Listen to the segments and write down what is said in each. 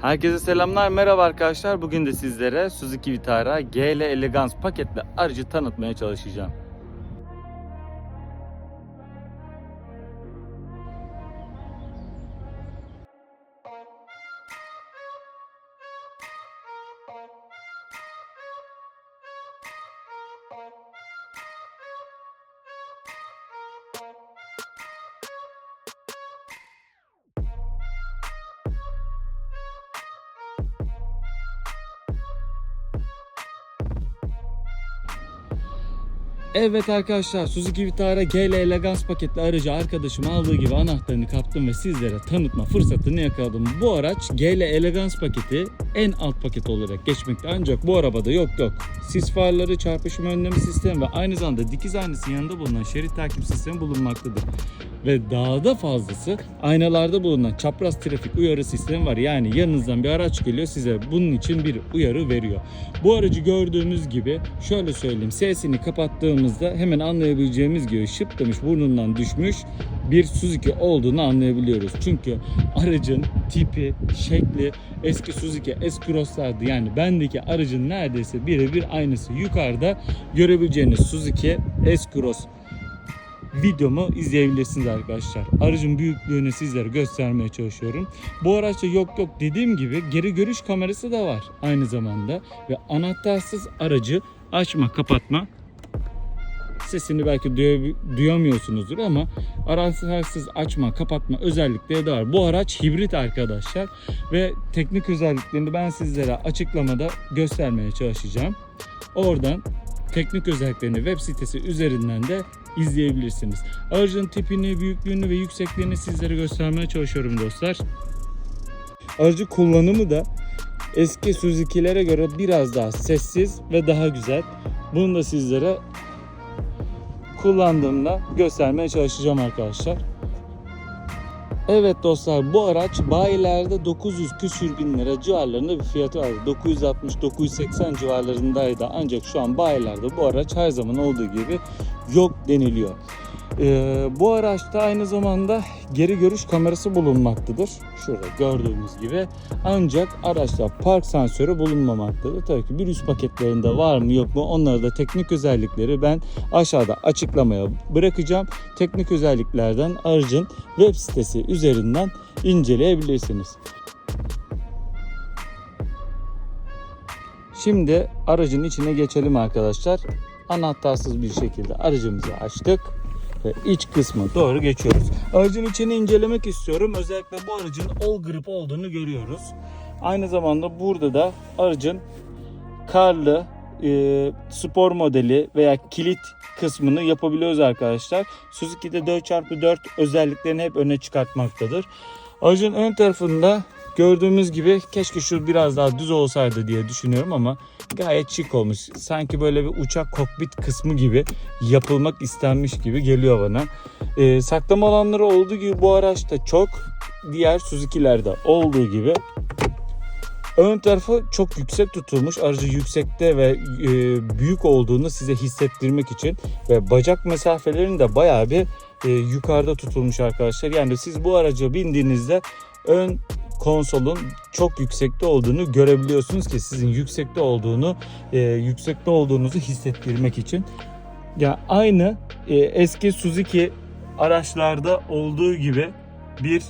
Herkese selamlar, merhaba arkadaşlar. Bugün de sizlere Suzuki Vitara GL Elegance paketli aracı tanıtmaya çalışacağım. Evet arkadaşlar Suzuki Vitara GL Elegance paketli aracı arkadaşım aldığı gibi anahtarını kaptım ve sizlere tanıtma fırsatını yakaladım. Bu araç GL Elegance paketi en alt paket olarak geçmekte ancak bu arabada yok yok. Sis farları, çarpışma önleme sistemi ve aynı zamanda dikiz aynası yanında bulunan şerit takip sistemi bulunmaktadır. Ve daha da fazlası aynalarda bulunan çapraz trafik uyarı sistemi var. Yani yanınızdan bir araç geliyor size bunun için bir uyarı veriyor. Bu aracı gördüğümüz gibi şöyle söyleyeyim sesini kapattığımızda hemen anlayabileceğimiz gibi şıp demiş burnundan düşmüş bir Suzuki olduğunu anlayabiliyoruz. Çünkü aracın tipi, şekli eski Suzuki S-Cross'lardı. Yani bendeki aracın neredeyse birebir aynısı. Yukarıda görebileceğiniz Suzuki S-Cross videomu izleyebilirsiniz arkadaşlar. Aracın büyüklüğünü sizlere göstermeye çalışıyorum. Bu araçta yok yok dediğim gibi geri görüş kamerası da var aynı zamanda ve anahtarsız aracı açma kapatma sesini belki duya- duyamıyorsunuzdur ama anahtarsız açma kapatma özellikleri de var. Bu araç hibrit arkadaşlar ve teknik özelliklerini ben sizlere açıklamada göstermeye çalışacağım. Oradan teknik özelliklerini web sitesi üzerinden de izleyebilirsiniz. Aracın tipini, büyüklüğünü ve yüksekliğini sizlere göstermeye çalışıyorum dostlar. Aracı kullanımı da eski Suzuki'lere göre biraz daha sessiz ve daha güzel. Bunu da sizlere kullandığımda göstermeye çalışacağım arkadaşlar. Evet dostlar bu araç bayilerde 900 küsür bin lira civarlarında bir fiyatı vardı. 960-980 civarlarındaydı ancak şu an bayilerde bu araç her zaman olduğu gibi yok deniliyor. Ee, bu araçta aynı zamanda geri görüş kamerası bulunmaktadır. Şurada gördüğümüz gibi. Ancak araçta park sensörü bulunmamaktadır. Tabii ki bir üst paketlerinde var mı yok mu onları da teknik özellikleri ben aşağıda açıklamaya bırakacağım. Teknik özelliklerden aracın web sitesi üzerinden inceleyebilirsiniz. Şimdi aracın içine geçelim arkadaşlar. Anahtarsız bir şekilde aracımızı açtık iç kısmı doğru geçiyoruz. Aracın içini incelemek istiyorum. Özellikle bu aracın all grip olduğunu görüyoruz. Aynı zamanda burada da aracın karlı e, spor modeli veya kilit kısmını yapabiliyoruz arkadaşlar. Suzuki'de 4x4 özelliklerini hep öne çıkartmaktadır. Aracın ön tarafında gördüğümüz gibi keşke şu biraz daha düz olsaydı diye düşünüyorum ama gayet şık olmuş. Sanki böyle bir uçak kokpit kısmı gibi yapılmak istenmiş gibi geliyor bana. Ee, saklama alanları olduğu gibi bu araçta çok. Diğer Suzuki'lerde olduğu gibi Ön tarafı çok yüksek tutulmuş. Aracı yüksekte ve e, büyük olduğunu size hissettirmek için ve bacak mesafelerini de bayağı bir e, yukarıda tutulmuş arkadaşlar. Yani siz bu araca bindiğinizde ön konsolun çok yüksekte olduğunu görebiliyorsunuz ki sizin yüksekte olduğunu e, yüksekte olduğunuzu hissettirmek için. Ya aynı e, eski Suzuki araçlarda olduğu gibi bir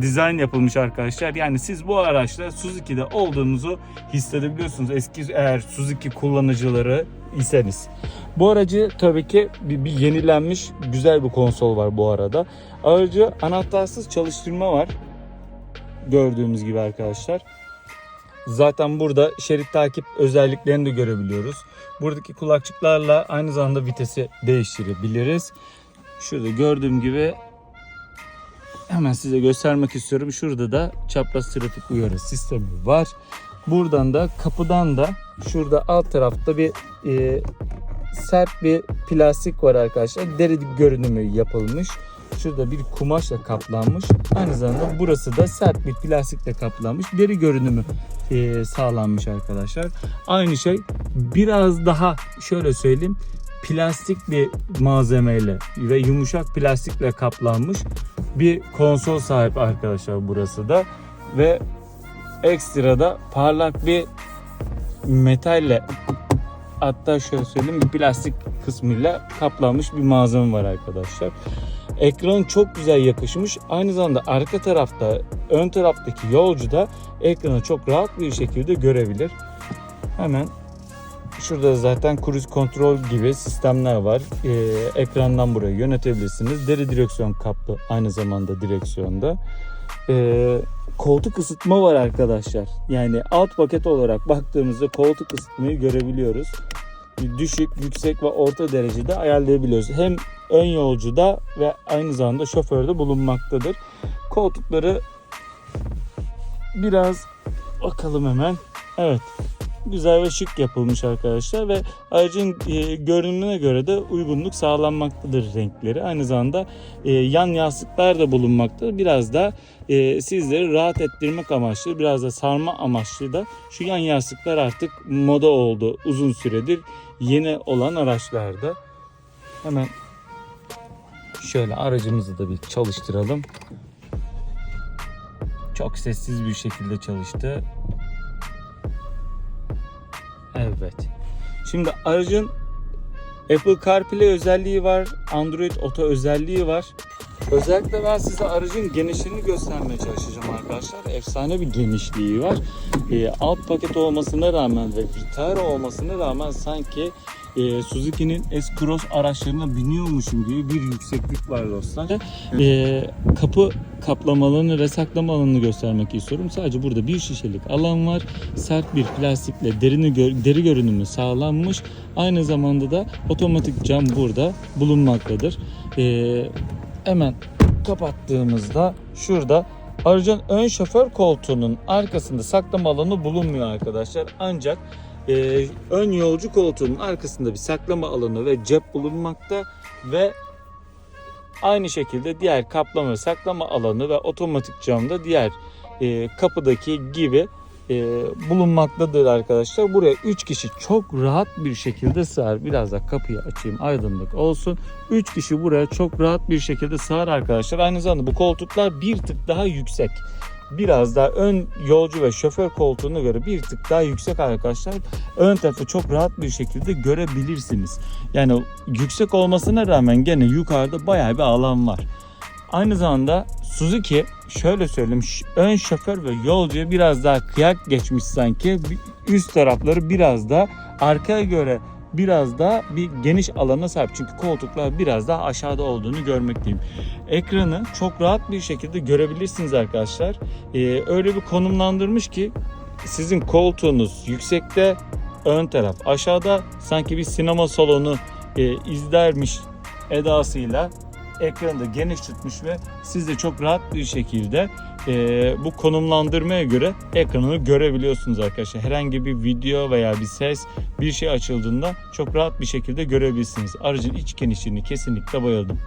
dizayn yapılmış arkadaşlar. Yani siz bu araçla Suzuki'de olduğunuzu hissedebiliyorsunuz. Eski eğer Suzuki kullanıcıları iseniz. Bu aracı tabii ki bir, bir yenilenmiş güzel bir konsol var bu arada. Aracı anahtarsız çalıştırma var. Gördüğümüz gibi arkadaşlar. Zaten burada şerit takip özelliklerini de görebiliyoruz. Buradaki kulakçıklarla aynı zamanda vitesi değiştirebiliriz. Şurada gördüğüm gibi hemen size göstermek istiyorum. Şurada da çapraz trafik uyarı sistemi var. Buradan da kapıdan da şurada alt tarafta bir e, sert bir plastik var arkadaşlar. Deri görünümü yapılmış. Şurada bir kumaşla kaplanmış. Aynı zamanda burası da sert bir plastikle kaplanmış. Deri görünümü e, sağlanmış arkadaşlar. Aynı şey biraz daha şöyle söyleyeyim plastik bir malzemeyle ve yumuşak plastikle kaplanmış bir konsol sahip arkadaşlar burası da ve ekstra da parlak bir metalle hatta şöyle söyleyeyim bir plastik kısmıyla kaplanmış bir malzeme var arkadaşlar. Ekran çok güzel yakışmış. Aynı zamanda arka tarafta, ön taraftaki yolcu da ekranı çok rahat bir şekilde görebilir. Hemen şurada zaten cruise kontrol gibi sistemler var. Ee, ekrandan buraya yönetebilirsiniz. Deri direksiyon kaplı aynı zamanda direksiyonda. Ee, koltuk ısıtma var arkadaşlar. Yani alt paket olarak baktığımızda koltuk ısıtmayı görebiliyoruz. Düşük, yüksek ve orta derecede ayarlayabiliyoruz. Hem ön yolcuda ve aynı zamanda şoförde bulunmaktadır. Koltukları biraz bakalım hemen. Evet. Güzel ve şık yapılmış arkadaşlar ve aracın e, görünümüne göre de uygunluk sağlanmaktadır renkleri. Aynı zamanda e, yan yastıklar da bulunmaktadır. Biraz da e, sizleri rahat ettirmek amaçlı, biraz da sarma amaçlı da şu yan yastıklar artık moda oldu uzun süredir yeni olan araçlarda. Hemen şöyle aracımızı da bir çalıştıralım. Çok sessiz bir şekilde çalıştı. Evet. Şimdi aracın Apple CarPlay özelliği var, Android Auto özelliği var. Özellikle ben size aracın genişliğini göstermeye çalışacağım arkadaşlar. Efsane bir genişliği var. Ee, alt paket olmasına rağmen ve Vitara olmasına rağmen sanki e, Suzuki'nin S-Cross araçlarına biniyormuşum gibi bir yükseklik var dostlar. Ee, kapı kaplamalarını ve saklama alanını göstermek istiyorum. Sadece burada bir şişelik alan var. Sert bir plastikle derini gö- deri görünümü sağlanmış. Aynı zamanda da otomatik cam burada bulunmaktadır. Ee, hemen kapattığımızda şurada aracın ön şoför koltuğunun arkasında saklama alanı bulunmuyor arkadaşlar. Ancak e, ön yolcu koltuğunun arkasında bir saklama alanı ve cep bulunmakta ve aynı şekilde diğer kaplama saklama alanı ve otomatik camda diğer e, kapıdaki gibi e, bulunmaktadır arkadaşlar. Buraya 3 kişi çok rahat bir şekilde sığar. Biraz da kapıyı açayım aydınlık olsun. 3 kişi buraya çok rahat bir şekilde sığar arkadaşlar. Aynı zamanda bu koltuklar bir tık daha yüksek. Biraz daha ön yolcu ve şoför koltuğuna göre bir tık daha yüksek arkadaşlar. Ön tarafı çok rahat bir şekilde görebilirsiniz. Yani yüksek olmasına rağmen gene yukarıda bayağı bir alan var. Aynı zamanda Suzuki şöyle söyleyeyim ön şoför ve yolcuya biraz daha kıyak geçmiş sanki. Üst tarafları biraz da arkaya göre biraz daha bir geniş alana sahip. Çünkü koltuklar biraz daha aşağıda olduğunu görmekteyim. Ekranı çok rahat bir şekilde görebilirsiniz arkadaşlar. Ee, öyle bir konumlandırmış ki sizin koltuğunuz yüksekte, ön taraf aşağıda sanki bir sinema salonu e, izlermiş edasıyla ekranı da geniş tutmuş ve siz de çok rahat bir şekilde e, bu konumlandırmaya göre ekranını görebiliyorsunuz arkadaşlar. Herhangi bir video veya bir ses bir şey açıldığında çok rahat bir şekilde görebilirsiniz. Aracın iç genişliğini kesinlikle bayıldım.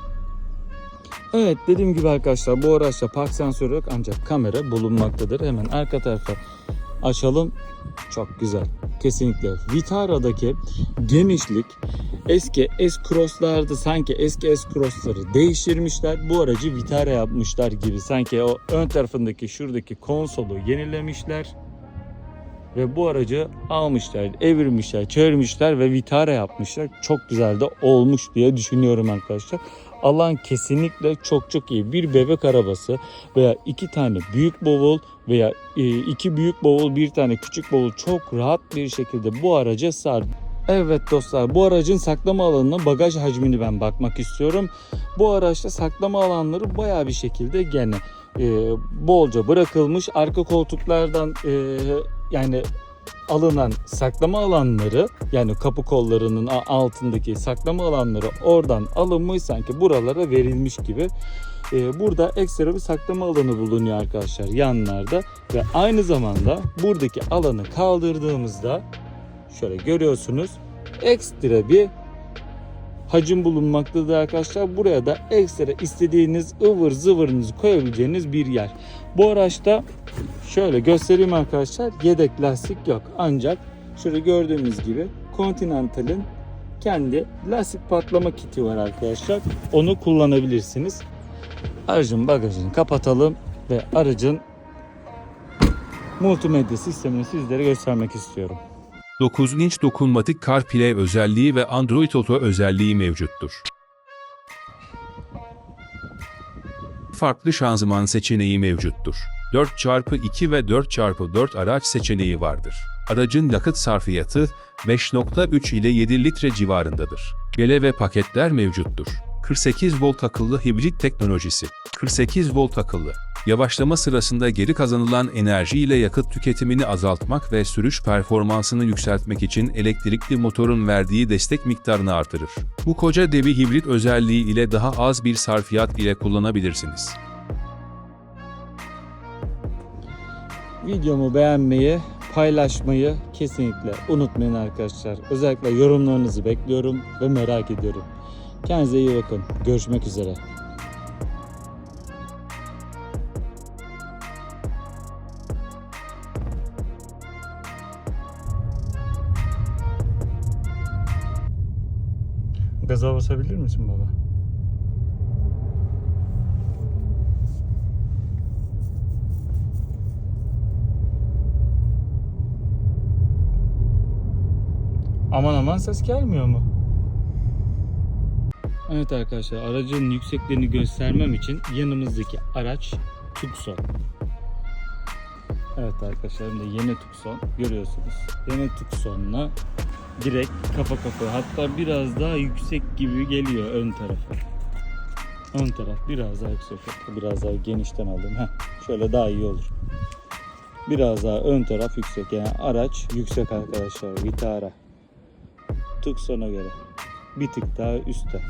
Evet dediğim gibi arkadaşlar bu araçta park sensörü yok ancak kamera bulunmaktadır. Hemen arka tarafa açalım. Çok güzel. Kesinlikle. Vitara'daki genişlik eski S-Cross'larda sanki eski S-Cross'ları değiştirmişler. Bu aracı Vitara yapmışlar gibi. Sanki o ön tarafındaki şuradaki konsolu yenilemişler. Ve bu aracı almışlar, evirmişler, çevirmişler ve Vitara yapmışlar. Çok güzel de olmuş diye düşünüyorum arkadaşlar. Alan kesinlikle çok çok iyi. Bir bebek arabası veya iki tane büyük bavul veya e, iki büyük bavul bir tane küçük bavul çok rahat bir şekilde bu araca sar. Evet dostlar bu aracın saklama alanına bagaj hacmini ben bakmak istiyorum. Bu araçta saklama alanları baya bir şekilde gene e, bolca bırakılmış. Arka koltuklardan e, yani alınan saklama alanları yani kapı kollarının altındaki saklama alanları oradan alınmış sanki buralara verilmiş gibi. Ee, burada ekstra bir saklama alanı bulunuyor arkadaşlar yanlarda ve aynı zamanda buradaki alanı kaldırdığımızda şöyle görüyorsunuz ekstra bir hacim bulunmaktadır arkadaşlar. Buraya da ekstra istediğiniz ıvır zıvırınızı koyabileceğiniz bir yer. Bu araçta şöyle göstereyim arkadaşlar. Yedek lastik yok. Ancak şöyle gördüğünüz gibi Continental'in kendi lastik patlama kiti var arkadaşlar. Onu kullanabilirsiniz. Aracın bagajını kapatalım ve aracın multimedya sistemini sizlere göstermek istiyorum. 9 inç dokunmatik CarPlay özelliği ve Android Auto özelliği mevcuttur. Farklı şanzıman seçeneği mevcuttur. 4x2 ve 4x4 araç seçeneği vardır. Aracın yakıt sarfiyatı 5.3 ile 7 litre civarındadır. Gele ve paketler mevcuttur. 48 volt akıllı hibrit teknolojisi. 48 volt akıllı. Yavaşlama sırasında geri kazanılan enerji ile yakıt tüketimini azaltmak ve sürüş performansını yükseltmek için elektrikli motorun verdiği destek miktarını artırır. Bu koca devi hibrit özelliği ile daha az bir sarfiyat ile kullanabilirsiniz. Videomu beğenmeyi, paylaşmayı kesinlikle unutmayın arkadaşlar. Özellikle yorumlarınızı bekliyorum ve merak ediyorum. Kendinize iyi bakın. Görüşmek üzere. Gaza basabilir misin baba? Aman aman ses gelmiyor mu? Evet arkadaşlar aracın yüksekliğini göstermem için yanımızdaki araç Tucson. Evet arkadaşlar de yeni Tucson görüyorsunuz. Yeni Tucson'la direkt kafa kafa hatta biraz daha yüksek gibi geliyor ön tarafı. Ön taraf biraz daha yüksek. Biraz daha genişten aldım. Heh, şöyle daha iyi olur. Biraz daha ön taraf yüksek. Yani araç yüksek arkadaşlar. Vitara. Tucson'a göre. Bir tık daha üstte.